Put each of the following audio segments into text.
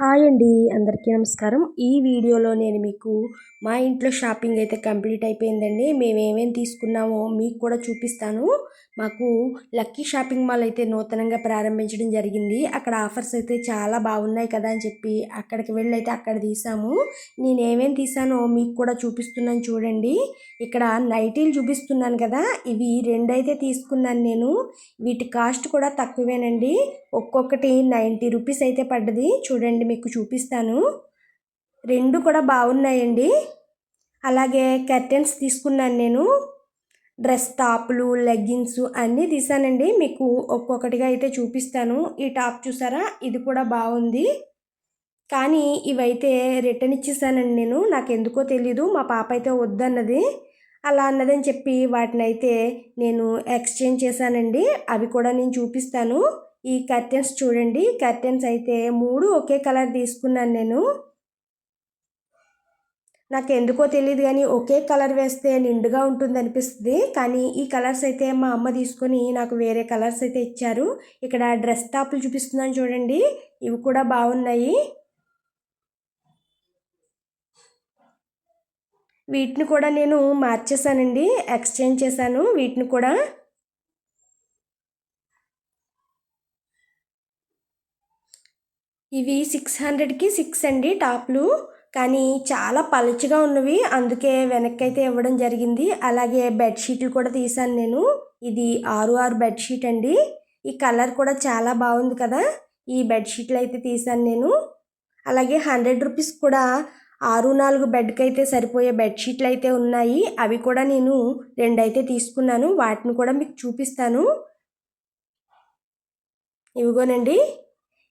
Hi అండి అందరికీ నమస్కారం. ఈ వీడియోలో నేను మీకు మా ఇంట్లో షాపింగ్ అయితే కంప్లీట్ అయిపోయిందండి. మేము ఏమేమి తీసుకున్నామో మీకు కూడా చూపిస్తాను. మాకు లక్కీ షాపింగ్ మాల్ అయితే నూతనంగా ప్రారంభించడం జరిగింది. అక్కడ ఆఫర్స్ అయితే చాలా బాగున్నాయి కదా అని చెప్పి అక్కడికి వెళ్ళి అయితే అక్కడ తీసాము. నేను ఏమేమి తీసానో మీకు కూడా చూపిస్తున్నాను చూడండి. ఇక్కడ నైటీలు చూపిస్తున్నాను కదా ఇవి రెండు అయితే తీసుకున్నాను నేను. వీటి కాస్ట్ కూడా తక్కువేనండి. ఒక్కొక్కటి నైంటీ రూపీస్ అయితే పడ్డది. చూడండి మీకు చూపిస్తాను. రెండు కూడా బాగున్నాయండి. అలాగే కర్టెన్స్ తీసుకున్నాను నేను. డ్రెస్ టాప్లు లెగ్గిన్స్ అన్నీ తీసానండి. మీకు ఒక్కొక్కటిగా అయితే చూపిస్తాను. ఈ టాప్ చూసారా? ఇది కూడా బాగుంది. కానీ ఇవైతే రిటర్న్ ఇచ్చేసానండి నేను. నాకు ఎందుకో తెలీదు. మా పాప అయితే వద్దన్నది. అలా అన్నదని చెప్పి వాటిని అయితే నేను ఎక్స్చేంజ్ చేశానండి. అవి కూడా నేను చూపిస్తాను. ఈ కర్టెన్స్ చూడండి. కర్టెన్స్ అయితే మూడు ఒకే కలర్ తీసుకున్నాను నేను. నాకు ఎందుకో తెలియదు కానీ ఒకే కలర్ వేస్తే నిండుగా ఉంటుంది అనిపిస్తుంది కానీ ఈ కలర్స్ అయితే మా అమ్మ తీసుకొని నాకు వేరే కలర్స్ అయితే ఇచ్చారు. ఇక్కడ డ్రెస్ టాప్లు చూపిస్తున్నాను చూడండి. ఇవి కూడా బాగున్నాయి. వీటిని కూడా నేను మార్చేసానండి ఎక్స్చేంజ్ చేశాను. వీటిని కూడా ఇవి సిక్స్ హండ్రెడ్కి సిక్స్ అండి టాప్లు. కానీ చాలా పలుచగా ఉన్నవి. అందుకే వెనక్కి అయితే ఇవ్వడం జరిగింది. అలాగే బెడ్షీట్లు కూడా తీసాను నేను. ఇది ఆరు ఆరు బెడ్షీట్ అండి. ఈ కలర్ కూడా చాలా బాగుంది కదా. ఈ బెడ్షీట్లు అయితే తీసాను నేను. అలాగే హండ్రెడ్ రూపీస్ కూడా ఆరు నాలుగు బెడ్కి అయితే సరిపోయే బెడ్షీట్లు అయితే ఉన్నాయి. అవి కూడా నేను రెండైతే తీసుకున్నాను. వాటిని కూడా మీకు చూపిస్తాను. ఇవిగోనండి.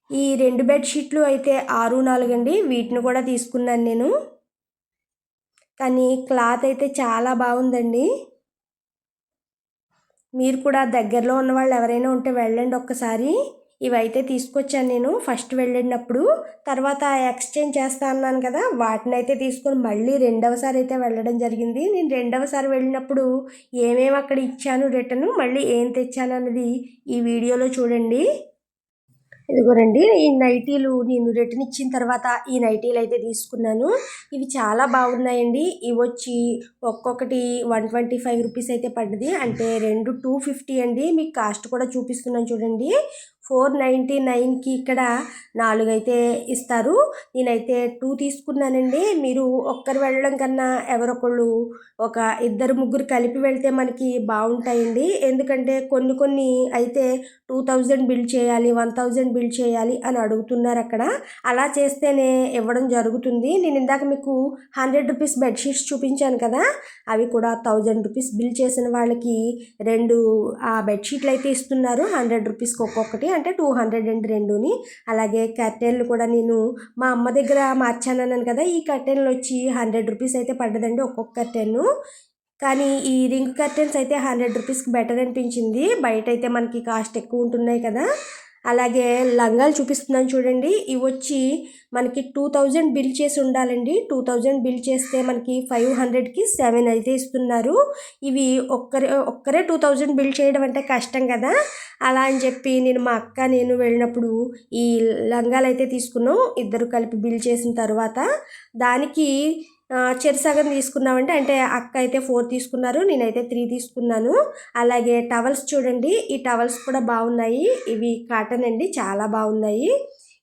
ఈ రెండు బెడ్షీట్లు అయితే ఆరు నాలుగు అండి వీటిని కూడా తీసుకున్నాను నేను. కానీ క్లాత్ అయితే చాలా బాగుందండి. మీరు కూడా దగ్గరలో ఉన్న వాళ్ళు ఎవరైనా ఉంటే వెళ్ళండి ఒక్కసారి. ఇవైతే తీసుకొచ్చాను నేను ఫస్ట్ వెళ్ళినప్పుడు. తర్వాత ఎక్స్చేంజ్ చేస్తా అన్నాను కదా వాటిని అయితే తీసుకొని మళ్ళీ రెండవసారి అయితే వెళ్ళడం జరిగింది. నేను రెండవసారి వెళ్ళినప్పుడు ఏమేమి అక్కడ ఇచ్చాను రిటర్న్ మళ్ళీ ఏం తెచ్చాను అన్నది ఈ వీడియోలో చూడండి. ఇదిగోనండి ఈ నైటీలు నేను రిటర్న్ ఇచ్చిన తర్వాత ఈ నైటీలు అయితే తీసుకున్నాను. ఇవి చాలా బాగున్నాయండి. ఇవి వచ్చి ఒక్కొక్కటి వన్ ట్వంటీ ఫైవ్ రూపీస్ అయితే పడ్డది. అంటే రెండు టూ ఫిఫ్టీ అండి. మీకు కాస్ట్ కూడా చూపిస్తున్నాను చూడండి. ఫోర్ నైంటీ నైన్కి ఇక్కడ నాలుగు అయితే ఇస్తారు. నేనైతే టూ తీసుకున్నానండి. మీరు ఒక్కరు వెళ్ళడం కన్నా ఎవరొకళ్ళు ఒక ఇద్దరు ముగ్గురు కలిపి వెళ్తే మనకి బాగుంటాయండి. ఎందుకంటే కొన్ని కొన్ని అయితే టూ థౌజండ్ బిల్ చేయాలి వన్ థౌజండ్ బిల్ చేయాలి అని అడుగుతున్నారు అక్కడ. అలా చేస్తేనే ఇవ్వడం జరుగుతుంది. నేను ఇందాక మీకు హండ్రెడ్ రూపీస్ బెడ్షీట్స్ చూపించాను కదా అవి కూడా థౌజండ్ రూపీస్ బిల్ చేసిన వాళ్ళకి రెండు ఆ బెడ్షీట్లు అయితే ఇస్తున్నారు. హండ్రెడ్ రూపీస్కి ఒక్కొక్కటి. అంటే టూ హండ్రెడ్ అండ్ రెండుని. అలాగే కర్టెన్లు కూడా నేను మా అమ్మ దగ్గర మార్చానన్నాను కదా ఈ కర్టెన్లు వచ్చి హండ్రెడ్ రూపీస్ అయితే పడ్డదండి ఒక్కొక్క కర్టెన్. కానీ ఈ రింగ్ కర్టెన్స్ అయితే హండ్రెడ్ రూపీస్కి బెటర్ అనిపించింది. బయట అయితే మనకి కాస్ట్ ఎక్కువ ఉంటున్నాయి కదా. అలాగే లంగాలు చూపిస్తున్నాను చూడండి. ఇవి వచ్చి మనకి టూ థౌజండ్ బిల్ చేసి ఉండాలండి. టూ థౌజండ్ బిల్ చేస్తే మనకి ఫైవ్ హండ్రెడ్కి సెవెన్ అయితే ఇస్తున్నారు. ఇవి ఒక్కరే ఒక్కరే టూ థౌజండ్ బిల్ చేయడం అంటే కష్టం కదా. అలా అని చెప్పి నేను మా అక్క నేను వెళ్ళినప్పుడు ఈ లంగాలు అయితే తీసుకున్నాం. ఇద్దరు కలిపి బిల్ చేసిన తర్వాత దానికి చెరిసగం తీసుకున్నామంటే అంటే అక్క అయితే ఫోర్ తీసుకున్నారు నేనైతే త్రీ తీసుకున్నాను. అలాగే టవల్స్ చూడండి ఈ టవల్స్ కూడా బాగున్నాయి. ఇవి కాటన్ అండి చాలా బాగున్నాయి.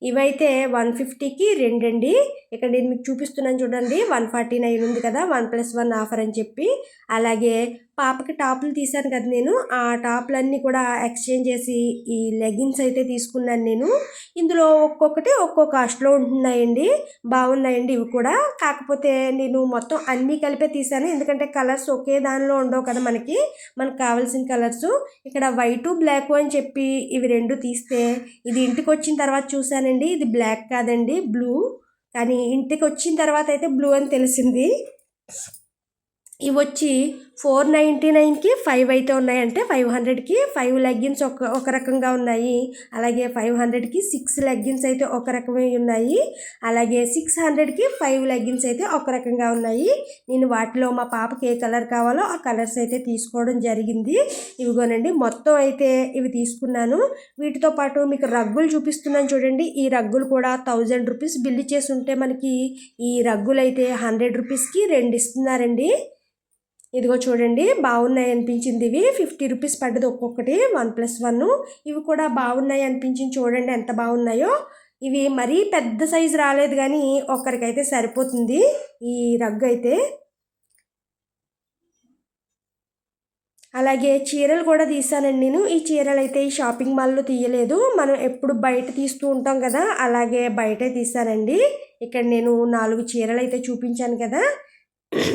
ఇవైతే వన్ ఫిఫ్టీకి రెండండి ఇక్కడ నేను మీకు చూపిస్తున్నాను చూడండి వన్ ఫార్టీ నైన్ ఉంది కదా వన్ ప్లస్ వన్ ఆఫర్ అని చెప్పి. అలాగే పాపకి టాపులు తీశాను కదా నేను. ఆ టాపులన్నీ కూడా ఎక్స్చేంజ్ చేసి ఈ లెగిన్స్ అయితే తీసుకున్నాను నేను. ఇందులో ఒక్కొక్కటి ఒక్కో కాస్ట్లో ఉంటున్నాయండి. బాగున్నాయండి ఇవి కూడా. కాకపోతే నేను మొత్తం అన్నీ కలిపే తీసాను ఎందుకంటే కలర్స్ ఒకే దానిలో ఉండవు కదా మనకి. మనకు కావాల్సిన కలర్స్ ఇక్కడ వైటు బ్లాక్ అని చెప్పి ఇవి రెండు తీస్తే ఇది ఇంటికి వచ్చిన తర్వాత చూసానండి ఇది బ్లాక్ కాదండి బ్లూ కానీ ఇంటికి వచ్చిన తర్వాత అయితే బ్లూ అని తెలిసింది. ఇవి వచ్చి ఫోర్ నైంటీ నైన్కి ఫైవ్ అయితే ఉన్నాయి అంటే ఫైవ్ హండ్రెడ్కి ఫైవ్ లెగ్గిన్స్ ఒక ఒక రకంగా ఉన్నాయి. అలాగే ఫైవ్ హండ్రెడ్కి సిక్స్ లెగ్గిన్స్ అయితే ఒక రకమే ఉన్నాయి. అలాగే సిక్స్ హండ్రెడ్కి ఫైవ్ లెగ్గిన్స్ అయితే ఒక రకంగా ఉన్నాయి. నేను వాటిలో మా పాపకి ఏ కలర్ కావాలో ఆ కలర్స్ అయితే తీసుకోవడం జరిగింది. ఇవిగోనండి మొత్తం అయితే ఇవి తీసుకున్నాను. వీటితో పాటు మీకు రగ్గులు చూపిస్తున్నాను చూడండి. ఈ రగ్గులు కూడా థౌజండ్ రూపీస్ బిల్లు చేసి ఉంటే మనకి ఈ రగ్గులు అయితే హండ్రెడ్ రూపీస్కి రెండు ఇస్తున్నారండి. ఇదిగో చూడండి బాగున్నాయి అనిపించింది ఇవి. ఫిఫ్టీ రూపీస్ పడ్డది ఒక్కొక్కటి వన్ ప్లస్ వన్. ఇవి కూడా బాగున్నాయి అనిపించింది చూడండి ఎంత బాగున్నాయో. ఇవి మరీ పెద్ద సైజు రాలేదు కానీ ఒక్కరికైతే సరిపోతుంది ఈ రగ్గు అయితే. అలాగే చీరలు కూడా తీసానండి నేను. ఈ చీరలు అయితే ఈ షాపింగ్ మాల్లో తీయలేదు. మనం ఎప్పుడు బయట తీస్తూ ఉంటాం కదా అలాగే బయటే తీసానండి. ఇక్కడ నేను నాలుగు చీరలు అయితే చూపించాను కదా.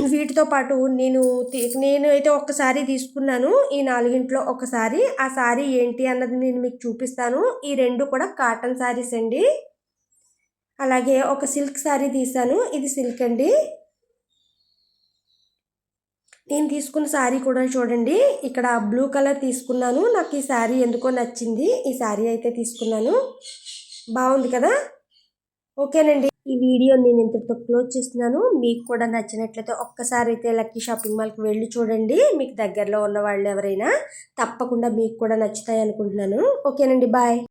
వీటితో పాటు నేను తీ- నేను అయితే ఒక్కసారి తీసుకున్నాను. ఈ నాలుగింట్లో ఒకసారి. ఆ సారీ ఏంటి అన్నది నేను మీకు చూపిస్తాను. ఈ రెండు కూడా కాటన్ సారీస్ అండి. అలాగే ఒక సిల్క్ సారీ తీసాను ఇది సిల్క్ అండి. నేను తీసుకున్న శారీ కూడా చూడండి. ఇక్కడ బ్లూ కలర్ తీసుకున్నాను. నాకు ఈ శారీ ఎందుకో నచ్చింది. ఈ శారీ అయితే తీసుకున్నాను. బాగుంది కదా? ఓకేనండి. ఈ వీడియో నేను ఇంతటితో క్లోజ్ చేస్తున్నాను. మీకు కూడా నచ్చినట్లయితే ఒక్కసారి అయితే లక్కీ షాపింగ్ మాల్కి వెళ్ళి చూడండి. మీకు దగ్గరలో ఉన్న వాళ్ళు ఎవరైనా తప్పకుండా మీకు కూడా నచ్చుతాయి అనుకుంటున్నాను. ఓకేనండి బాయ్.